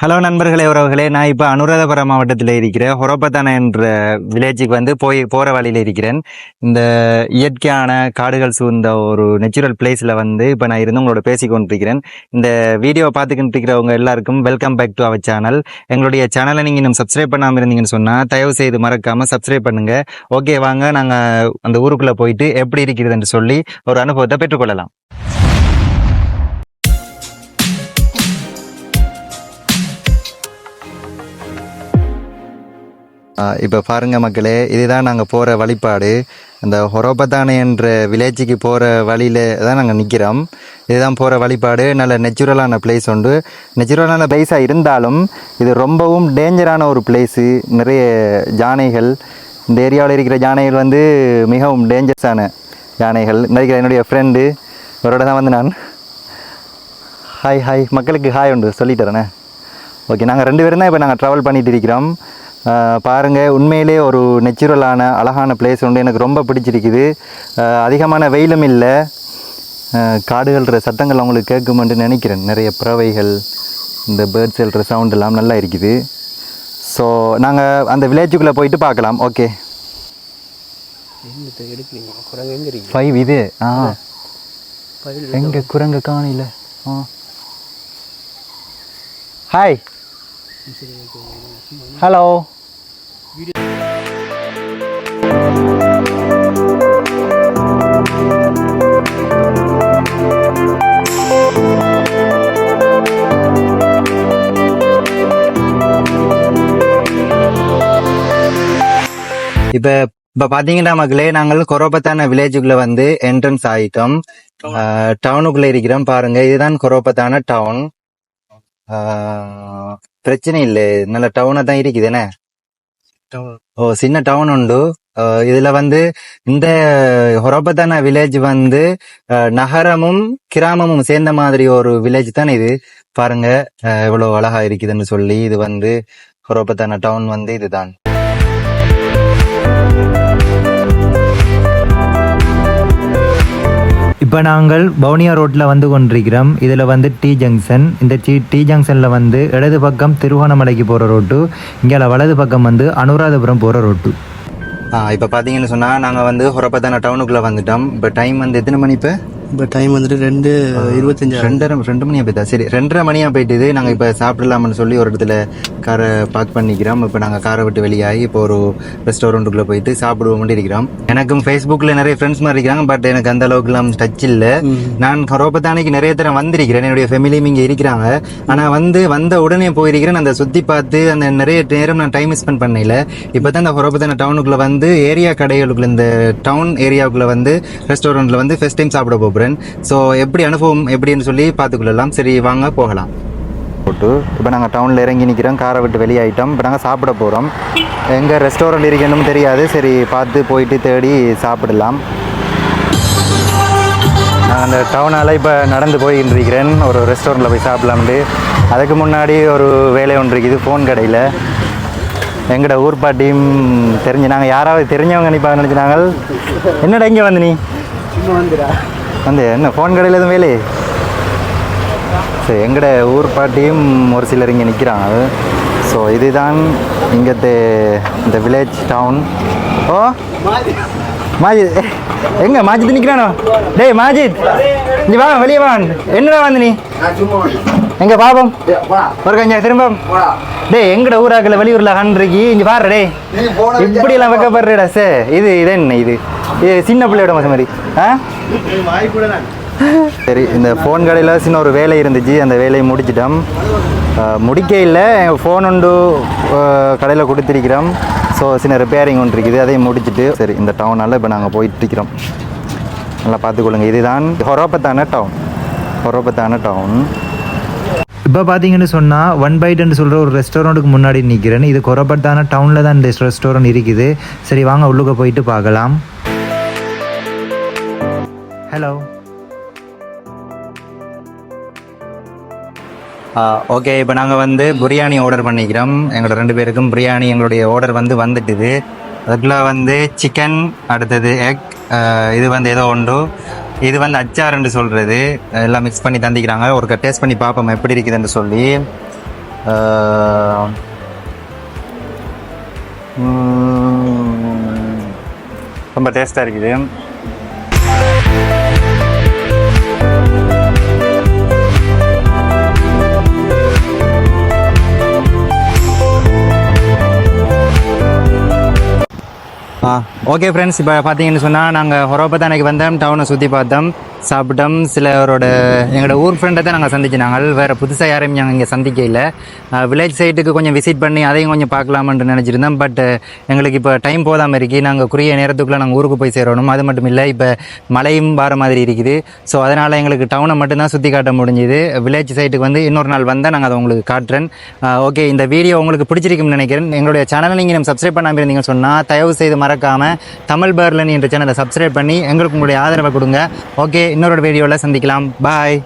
Hello நண்பர்களே உறவுகளே. நான் இப்போ அனுராதபுரம் மாவட்டத்தில் இருக்கிற ஹொரப்பத்தான என்ற வில்லேஜுக்கு வந்து போய் போகிற வழியில் இருக்கிறேன். இந்த இயற்கையான காடுகள் சூழ்ந்த ஒரு நேச்சுரல் பிளேஸில் வந்து இப்போ நான் இருந்து உங்களோட பேசிக்கொண்டு இருக்கிறேன் இந்த வீடியோ பார்த்துக்கிட்டு இருக்கிறவங்க எல்லாருக்கும் welcome back to our channel எங்களுடைய சேனலை நீங்கள் இன்னும் சப்ஸ்கிரைப் பண்ணாமல் இருந்தீங்கன்னு சொன்னால் தயவு செய்து மறக்காமல் சப்ஸ்கிரைப் பண்ணுங்கள் ஓகே வாங்க. நாங்கள் அந்த ஊருக்குள்ளே போயிட்டு எப்படி இருக்கிறதுன்னு சொல்லி ஒரு அனுபவத்தை பெற்றுக்கொள்ளலாம். இப்போ பாருங்கள் மக்களே இதுதான் நாங்கள் போகிற வழிபாடு. அந்த ஹொரோபத்தானே என்ற வில்லேஜுக்கு போகிற வழியில் தான் நாங்கள் நிற்கிறோம் இதுதான் போகிற வழிபாடு. நல்ல நெச்சுரலான பிளேஸ் உண்டு. நெச்சுரலான பிளேஸாக இருந்தாலும் இது ரொம்பவும் டேஞ்சரான ஒரு பிளேஸு நிறைய யானைகள் இந்த ஏரியாவில் இருக்கிற யானைகள் வந்து மிகவும் டேஞ்சரஸான யானைகள். நிறைய என்னுடைய ஃப்ரெண்டு இவரோட தான் வந்து நான் ஹாய் ஹாய் மக்களுக்கு ஹாய் உண்டு. சொல்லிட்டு ஓகே நாங்கள் ரெண்டு பேரும் தான் இப்போ நாங்கள் ட்ராவல் பண்ணிட்டு இருக்கிறோம். அஹ் பாருங்க உண்மையிலே ஒரு நெச்சுரலான அழகான பிளேஸ் உண்டு. எனக்கு ரொம்ப பிடிச்சிருக்குது. அதிகமான வெயிலும் இல்லை. காடுகள்ற சத்தங்கள் அவங்களுக்கு கேட்குமென்று நினைக்கிறேன். நிறைய பறவைகள் இந்த பேர்ட்ஸ் எழுற சவுண்ட் எல்லாம் நல்லா இருக்குது. ஸோ நாங்கள் அந்த வில்லேஜுக்குள்ளே போயிட்டு பார்க்கலாம். ஓகே ஃபைவ் இது? ஆ. எங்கே குரங்கு காணில ஆ. Hi hello. இப்போ இப்போ பார்த்தீங்கன்னா மக்களே நாங்கள் கொரோபத்தான வில்லேஜுக்குள்ள வந்து என்ட்ரன்ஸ் ஆயிட்டோம். டவுனுக்குள்ள இருக்கிறோம். பாருங்க இதுதான் கொரோபத்தான டவுன் பிரச்சனை இல்லை. நல்ல டவுனா தான் இருக்குது என்ன? ஓ சின்ன டவுன் உண்டு. இதுல வந்து இந்த ஹொரபத்தான வில்லேஜ் வந்து நகரமும் கிராமமும் சேர்ந்த மாதிரி ஒரு வில்லேஜ் தான் இது? பாருங்க. எவ்வளவு அழகா இருக்குதுன்னு சொல்லி இது வந்து ஹொரபத்தான டவுன் வந்து இதுதான். இப்போ நாங்கள் பவுனியா ரோட்டில் வந்து கொண்டிருக்கிறோம். இதில் வந்து டி ஜங்ஷன் இந்த டி டி ஜங்ஷனில் வந்து இடது பக்கம் திருவோணமலைக்கு போகிற ரோட்டு. இங்கே வலது பக்கம் வந்து அனுராதபுரம் போகிற ரோட்டு. இப்போ பார்த்தீங்கன்னு சொன்னால் நாங்கள் வந்து ஹொரபத்தான டவுனுக்குள்ளே வந்துட்டோம். இப்போ டைம் வந்து எத்தனை மணி இப்போ? இப்போ டைம் வந்துட்டு ரெண்டு இருபத்தஞ்சு ரெண்டரை ரெண்டு மணியா போயிட்டா? சரி ரெண்டரை மணியா போயிட்டுது நாங்க இப்ப சாப்பிடலாம்னு சொல்லி ஒரு இடத்துல காரை பார்க் பண்ணிக்கிறோம். இப்ப நாங்க காரை விட்டு வெளியாகி இப்போ ஒரு ரெஸ்டாரண்ட்டுக்குள்ள போயிட்டு சாப்பிடுவோம் இருக்கிறோம். எனக்கும் ஃபேஸ்புக்ல நிறைய ஃப்ரெண்ட்ஸ் மாதிரி இருக்காங்க பட் எனக்கு அந்த அளவுக்கு எல்லாம் டச் இல்ல. நான் ஹொரோபத்தானிக்கு நிறைய தடவை வந்திருக்கிறேன். என்னுடைய ஃபேமிலியும் இங்க இருக்கிறாங்க. ஆனா வந்து வந்த உடனே போயிருக்கிறேன். அந்த சுத்தி பார்த்து அந்த நிறைய நேரம் நான் டைம் ஸ்பெண்ட் பண்ணல இப்பதான் இந்த ஹொரோபத்தான டவுனுக்குள்ள வந்து ஏரியா கடைகளுக்குள்ள இந்த டவுன் ஏரியாவுக்குள்ள வந்து ரெஸ்டாரண்ட்ல வந்து ஃபர்ஸ்ட் டைம் சாப்பிட போகிறேன் ஸோ எப்படி அனுபவம் எப்படின்னு சொல்லி பார்த்துக்கொள்ளலாம். சரி வாங்க போகலாம். போட்டு இப்போ நாங்கள் டவுனில் இறங்கி நிற்கிறோம் காரை விட்டு வெளியாயிட்டோம். இப்போ நாங்கள் சாப்பிட போகிறோம் எங்கே ரெஸ்டாரண்ட் இருக்கணும் தெரியாது. சரி பார்த்து போயிட்டு தேடி சாப்பிடலாம். நான் அந்த டவுனால் இப்போ நடந்து போயின்னு இருக்கிறேன். ஒரு ரெஸ்டாரண்ட்டில் போய் சாப்பிடலாம்னு. அதுக்கு முன்னாடி ஒரு வேலை ஒன்று இருக்குது. ஃபோன் கடையில். எங்கட ஊர் பாட்டியும் தெரிஞ்சு நாங்கள் யாராவது தெரிஞ்சவங்க நினைப்பாங்க நினச்சி நாங்கள் என்னடா இங்கே வந்து நீ? வந்து என்ன ஃபோன் கடையில் எதுவும் வேலை சரி எங்கட ஊர் பாட்டியும் ஒரு சிலர் இங்கே நிற்கிறாங்க ஸோ இதுதான் இங்கത്തെ இந்த வில்லேஜ் டவுன் ஓ மாஜித். எங்க மாஜித் நிற்கிறானோ டேய் மாஜித். இங்க வா வெளியே வா. என்னடா வந்து நீ? எங்க பாப்போம் ஒரு கொஞ்சம் திரும்ப டேய் எங்கட ஊராக்கல வெளியூர்ல ஹண்ட்ரிக்கு இங்க பாரு டேய். இப்படி எல்லாம் வைக்கப்படுறடா சே. இது இது என்ன இது? இது சின்ன பிள்ளையோட மாதிரி ஆ? சரி இந்த ஃபோன் கடையில் சின்ன ஒரு வேலை இருந்துச்சு. அந்த வேலையை முடிச்சிட்டோம். முடிக்க இல்லை. ஃபோன் உண்டு கடையில் கொடுத்துருக்கிறோம். ஸோ சின்ன ரிப்பேரிங் ஒன்று இருக்குது. அதையும் முடிச்சிட்டு சரி இந்த டவுனால் இப்போ நாங்கள் போயிட்டுருக்கிறோம். நல்லா பார்த்துக்கொள்ளுங்க. இதுதான் ஹொரோபத்தான டவுன் ஹொரோபத்தான டவுன் இப்போ பார்த்தீங்கன்னு சொன்னால் ஒன் பைட்னு சொல்கிற ஒரு ரெஸ்டாரண்ட்டுக்கு முன்னாடி நிற்கிறேன் இது கொரப்பட்டான டவுனில் தான் இந்த ரெஸ்டாரண்ட் இருக்குது. சரி வாங்க உள்ளுக்க போயிட்டு பார்க்கலாம். ஹலோ ஓகே இப்போ நாங்கள் வந்து பிரியாணி ஆர்டர் பண்ணிக்கிறோம். எங்களோட ரெண்டு பேருக்கும் பிரியாணி எங்களுடைய ஆர்டர் வந்து வந்துட்டுது. அதுக்குள்ள வந்து சிக்கன் அடுத்தது எக் இது வந்து ஏதோ உண்டு இது வந்து அச்சாருன்னு சொல்கிறது எல்லாம் மிக்ஸ் பண்ணி தந்திக்கிறாங்க. ஒரு டேஸ்ட் பண்ணி பார்ப்போம் எப்படி இருக்குதுன்னு சொல்லி. ரொம்ப டேஸ்ட்டாக இருக்குது. ஓகே ஃப்ரெண்ட்ஸ் இப்போ பார்த்தீங்கன்னு சொன்னால் நாங்கள் ஹொரோபத்தானைக்கு வந்தோம் டவுனை சுற்றி பார்த்தோம். சாப்பிட்டோம். சிலரோட எங்களோட ஊர் ஃப்ரெண்டை தான் நாங்கள் சந்திச்சினாங்க. வேறு புதுசாக யாரையும் நாங்கள் இங்கே சந்திக்க இல்லை. வில்லேஜ் சைட்டுக்கு கொஞ்சம் விசிட் பண்ணி அதையும் கொஞ்சம் பார்க்கலாமன்ட்டு நினச்சிருந்தோம். பட் எங்களுக்கு இப்போ டைம் போதாமல் இருக்குது நாங்கள் குறுகிய நேரத்துக்குள்ளே நாங்கள் ஊருக்கு போய் சேரணும். அது மட்டும் இல்லை இப்போ மழையும் வர மாதிரி இருக்குது. ஸோ அதனால் எங்களுக்கு டவுனை மட்டும்தான் சுற்றி காட்ட முடிஞ்சுது. வில்லேஜ் சைட்டுக்கு வந்து இன்னொரு நாள் வந்தால் நாங்கள் அதை உங்களுக்கு காட்டுறேன். ஓகே இந்த வீடியோ உங்களுக்கு பிடிச்சிருக்கும்னு நினைக்கிறேன். எங்களுடைய சேனலை நீங்கள் நம்ம சப்ஸ்கிரைப் பண்ணாமல் இருந்தீங்கன்னு சொன்னால் தயவு செய்து மறக்காமல் தமிழ் பர்லன் என்ற சேனலை சப்ஸ்கிரைப் பண்ணி எங்களுக்கு உங்களுடைய ஆதரவை கொடுங்க. ஓகே இன்னொரு வீடியோவில் சந்திக்கலாம். பாய்